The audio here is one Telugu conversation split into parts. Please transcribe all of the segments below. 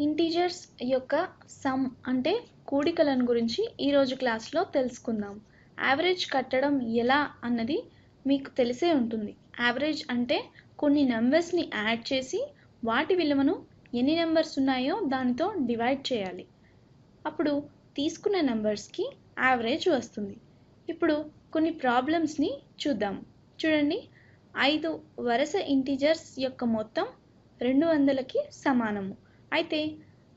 ఇంటీజర్స్ యొక్క సమ్ అంటే కూడికలను గురించి ఈరోజు క్లాస్లో తెలుసుకుందాం. యావరేజ్ కట్టడం ఎలా అన్నది మీకు తెలిసే ఉంటుంది. యావరేజ్ అంటే కొన్ని నెంబర్స్ని యాడ్ చేసి వాటి విలువను ఎన్ని నెంబర్స్ ఉన్నాయో దానితో డివైడ్ చేయాలి. అప్పుడు తీసుకున్న నెంబర్స్కి యావరేజ్ వస్తుంది. ఇప్పుడు కొన్ని ప్రాబ్లమ్స్ని చూద్దాం. చూడండి. ఐదు వరుస ఇంటీజర్స్ యొక్క మొత్తం రెండు వందలకి సమానము. అయితే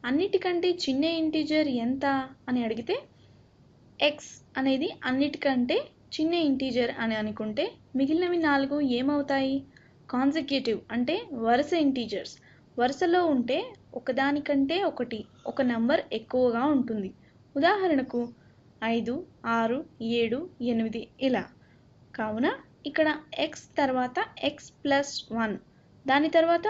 అన్నిటికంటే చిన్న ఇంటీజర్ ఎంత అని అడిగితే ఎక్స్ అనేది అన్నిటికంటే చిన్న ఇంటీజర్ అని అనుకుంటే మిగిలినవి నాలుగు ఏమవుతాయి? కాన్సిక్యూటివ్ అంటే వరుస ఇంటీజర్స్. వరుసలో ఉంటే ఒకదానికంటే ఒకటి ఒక నంబర్ ఎక్కువగా ఉంటుంది. ఉదాహరణకు ఐదు ఆరు ఏడు ఎనిమిది ఇలా. కావున ఇక్కడ ఎక్స్ తర్వాత ఎక్స్ ప్లస్ వన్ దాని తర్వాత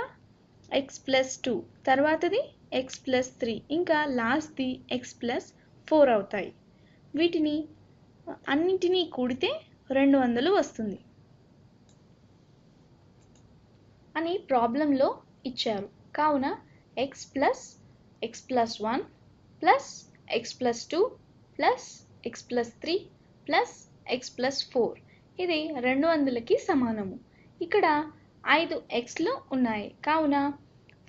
ఎక్స్ ప్లస్ టూ తర్వాతది ఎక్స్ ప్లస్ త్రీ ఇంకా లాస్ట్ది ఎక్స్ ప్లస్ ఫోర్ అవుతాయి. వీటిని అన్నింటినీ కూడితే రెండు వందలు వస్తుంది. అని ప్రాబ్లంలో ఇచ్చారు. కావున X plus X plus one plus X plus two plus X plus three plus X plus four ఇది రెండు వందలకి సమానము. ఇక్కడ ఐదు ఎక్స్లు ఉన్నాయి. కావున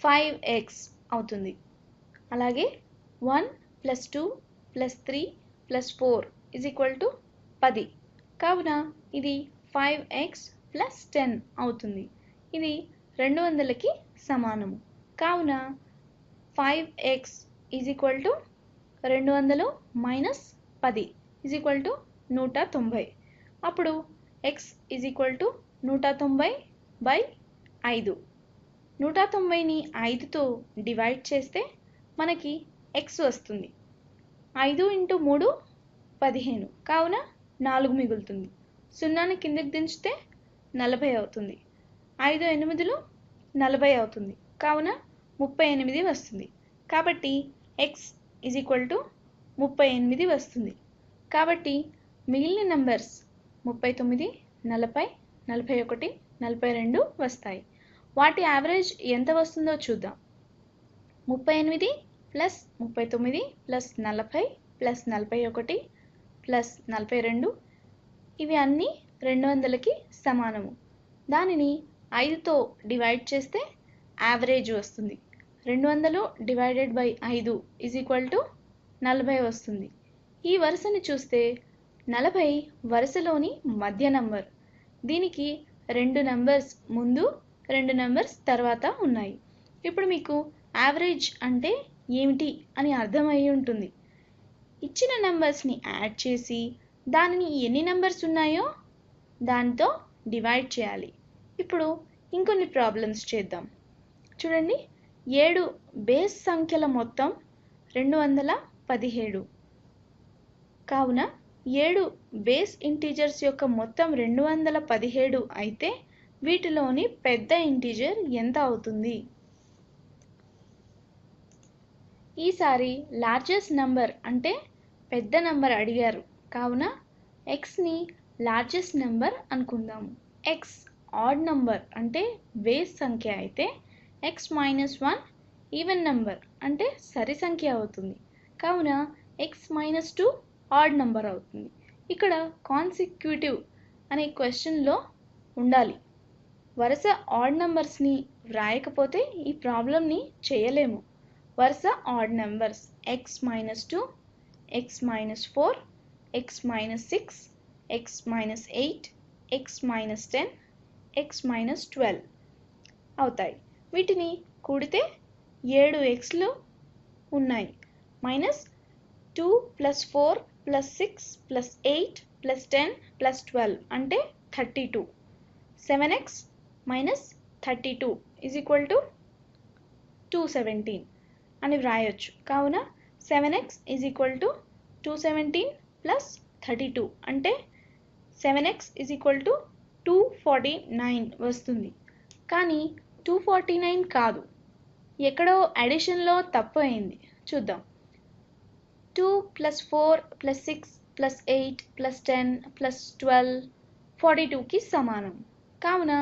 ఫైవ్ ఎక్స్ అవుతుంది. అలాగే one plus two plus three plus four is equal to పది. కావున ఇది ఫైవ్ ఎక్స్ ప్లస్ టెన్ అవుతుంది. ఇది రెండు వందలకి సమానము. కావున five X is equal to రెండు వందలు మైనస్ పది ఈజ్ ఈక్వల్ టు నూట తొంభై. అప్పుడు ఎక్స్ ఈజ్ ఈక్వల్ టు నూట తొంభై బై ఐదు. నూట తొంభైని ఐదుతో డివైడ్ చేస్తే మనకి ఎక్స్ వస్తుంది. ఐదు ఇంటూ మూడు పదిహేను. కావున నాలుగు మిగులుతుంది. సున్నాని కిందకి దించితే నలభై అవుతుంది. ఐదు ఎనిమిదిలు నలభై అవుతుంది. కావున ముప్పై ఎనిమిది వస్తుంది. కాబట్టి ఎక్స్ ఈజ్ ఈక్వల్ టు ముప్పై ఎనిమిది వస్తుంది. కాబట్టి మిగిలిన నెంబర్స్ ముప్పై తొమ్మిది నలభై నలభై ఒకటి నలభై రెండు వస్తాయి. వాటి యావరేజ్ ఎంత వస్తుందో చూద్దాం. ముప్పై ఎనిమిది ప్లస్ ముప్పై తొమ్మిది ప్లస్ నలభై ప్లస్ నలభై ఒకటి ప్లస్ నలభై రెండు. ఇవి అన్నీ రెండు వందలకి సమానము. దానిని ఐదుతో డివైడ్ చేస్తే యావరేజ్ వస్తుంది. రెండు వందలు డివైడెడ్ బై ఐదు ఈజ్ ఈక్వల్ టు నలభై వస్తుంది. ఈ వరుసని చూస్తే నలభై వరుసలోని మధ్య నంబర్. దీనికి రెండు నంబర్స్ ముందు రెండు నెంబర్స్ తర్వాత ఉన్నాయి. ఇప్పుడు మీకు యావరేజ్ అంటే ఏమిటి అని అర్థమయ్యి ఉంటుంది. ఇచ్చిన నెంబర్స్ని యాడ్ చేసి దానిని ఎన్ని నెంబర్స్ ఉన్నాయో దాంతో డివైడ్ చేయాలి. ఇప్పుడు ఇంకొన్ని ప్రాబ్లమ్స్ చేద్దాం. చూడండి ఏడు బేస్ సంఖ్యల మొత్తం రెండు వందల పదిహేడు. కావున ఏడు బేస్ ఇంటీజర్స్ యొక్క మొత్తం రెండు వందల పదిహేడు అయితే వీటిలోని పెద్ద ఇంటీజర్ ఎంత అవుతుంది? ఈసారి లార్జెస్ట్ నంబర్ అంటే పెద్ద నంబర్ అడిగారు. కావున ఎక్స్ని లార్జెస్ట్ నెంబర్ అనుకుందాము ఎక్స్ ఆడ్ నంబర్ అంటే బేస్ సంఖ్య అయితే X minus one even number అంటే సరి సంఖ్య అవుతుంది. కావున X minus two odd number అవుతుంది. ఇక్కడ కాన్సిక్యూటివ్ అనే క్వశ్చన్లో ఉండాలి. వరుస ఆడ్ నెంబర్స్ని వ్రాయకపోతే ఈ ప్రాబ్లమ్ని చేయలేము. వరుస odd numbers X minus two X minus four X minus six X minus eight X minus ten X minus twelve అవుతాయి. వీటిని కూడితే ఏడు ఎక్స్లు ఉన్నాయి. Minus two plus four plus six plus eight plus ten plus twelve అంటే thirty two seven X minus thirty two is equal to two seventeen అని వ్రాయొచ్చు. కావున seven X is equal to two seventeen plus thirty two అంటే seven X is equal to two forty nine వస్తుంది. కానీ టూ ఫార్టీ నైన్ కాదు. ఎక్కడో అడిషన్లో తప్పు అయింది. చూద్దాం. Two plus four plus six plus eight plus ten plus twelve forty టూకి సమానం. కావున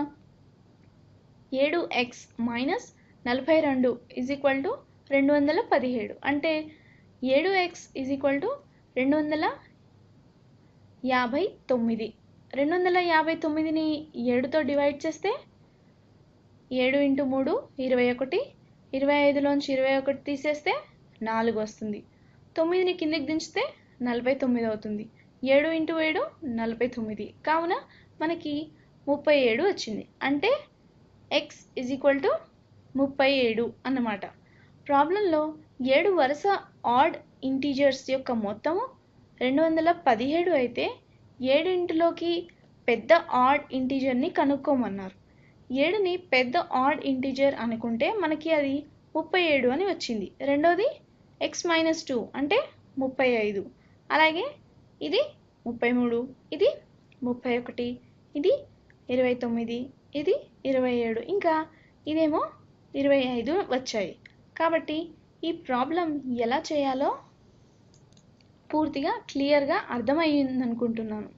ఏడు ఎక్స్ మైనస్ నలభై రెండు ఈజ్ ఈక్వల్ టు రెండు వందల పదిహేడు. అంటే ఏడు ఎక్స్ ఈజ్ ఈక్వల్ టు రెండు వందల యాభై తొమ్మిది. రెండు వందల యాభై తొమ్మిదిని ఏడుతో డివైడ్ చేస్తే ఏడు ఇంటూ మూడు ఇరవై ఒకటి. ఇరవై ఐదులోంచి ఇరవై ఒకటి తీసేస్తే నాలుగు వస్తుంది. తొమ్మిదిని కిందికి దించితే నలభై తొమ్మిది అవుతుంది. ఏడు ఇంటూ ఏడు నలభై తొమ్మిది. కావున మనకి ముప్పై ఏడు వచ్చింది. అంటే ఎక్స్ ఇజ్ ఈక్వల్ టు ముప్పై ఏడు అన్నమాట. ప్రాబ్లంలో ఏడు వరుస ఆడ్ ఇంటీజర్స్ యొక్క మొత్తము రెండు వందల పదిహేడు అయితే ఏడింటిలోకి పెద్ద ఆడ్ ఇంటీజర్ని కనుక్కోమన్నారు. ఏడుని పెద్ద ఆడ్ ఇంటీజర్ అనుకుంటే మనకి అది ముప్పై ఏడు అని వచ్చింది. రెండోది ఎక్స్ మైనస్ టూ అంటే ముప్పై ఐదు. అలాగే ఇది ముప్పై మూడు ఇది ముప్పై ఒకటి ఇది ఇరవై తొమ్మిది ఇది ఇరవై ఏడు. ఇంకా ఇదేమో ఇరవై ఐదు వచ్చాయి. కాబట్టి ఈ ప్రాబ్లం ఎలా చేయాలో పూర్తిగా క్లియర్గా అర్థమయ్యిందనుకుంటున్నాను.